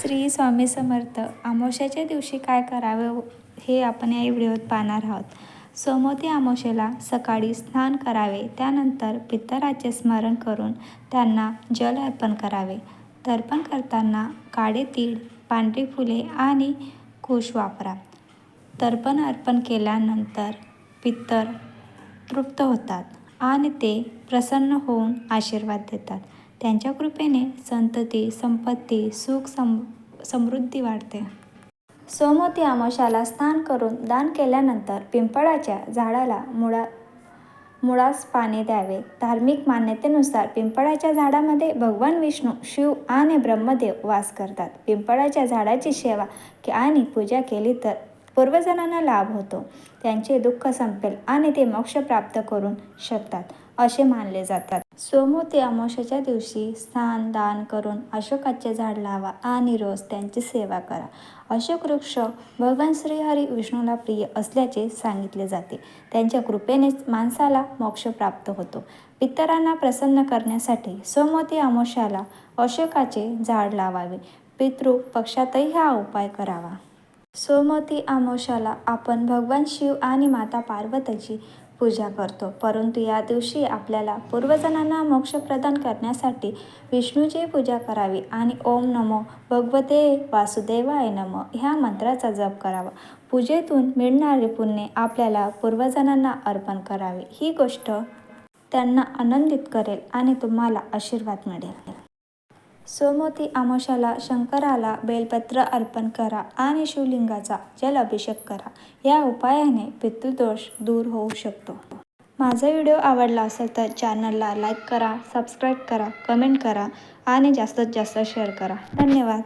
श्री स्वामी समर्थ अमावस्याच्या दिवशी काय करावे हे आपण या व्हिडिओत पाहणार आहोत. सोमवती आमोशेला सकाळी स्नान करावे त्यानंतर पितराचे स्मरण करून त्यांना जल अर्पण करावे. तर्पण करताना काळे तीळ पांढरी फुले आणि कुश वापरा. तर्पण अर्पण केल्यानंतर पितर तृप्त होतात आणि ते प्रसन्न होऊन आशीर्वाद देतात. त्यांच्या कृपेने संतती संपत्ती सुख सम समृद्धी वाढते. सोमवती अमावस्याला स्नान करून दान केल्यानंतर पिंपळाच्या झाडाला मुळा मुळास पाणी द्यावे. धार्मिक मान्यतेनुसार पिंपळाच्या झाडामध्ये भगवान विष्णू शिव आणि ब्रह्मदेव वास करतात. पिंपळाच्या झाडाची सेवा के- आणि पूजा केली तर पूर्वजनांना लाभ होतो. त्यांचे दुःख संपेल आणि ते मोक्ष प्राप्त करून शकतात असे मानले जातात. सोमवती अमावश्याच्या दिवशी स्नान दान करून अशोकाचे झाड लावा आणि रोज त्यांची सेवा करा. अशोक वृक्ष भगवान श्रीहरी विष्णूला प्रिय असल्याचे सांगितले जाते. त्यांच्या कृपेनेच माणसाला मोक्ष प्राप्त होतो. पितरांना प्रसन्न करण्यासाठी सोमवती अमावश्याला अशोकाचे झाड लावावे. पितृ पक्षातही हा उपाय करावा. सोमवती अमावश्याला आपण भगवान शिव आणि माता पार्वतीची पूजा करतो. परंतु या दिवशी आपल्याला पूर्वजनांना मोक्ष प्रदान करण्यासाठी विष्णूची पूजा करावी आणि ओम नमो भगवते वासुदेवाय नमो ह्या मंत्राचा जप करावा. पूजेतून मिळणारे पुण्य आपल्याला पूर्वजनांना अर्पण करावे. ही गोष्ट त्यांना आनंदित करेल आणि तुम्हाला आशीर्वाद मिळेल. सोमवती आमाशाला शंकराला बेलपत्र अर्पण करा आणि शिवलिंगाचा जल अभिषेक करा. या उपायाने पितृदोष दूर होऊ शकतो. माझा व्हिडिओ आवडला असेल तर चॅनलला लाईक करा सबस्क्राईब करा कमेंट करा आणि जास्तीत जास्त शेअर करा. धन्यवाद.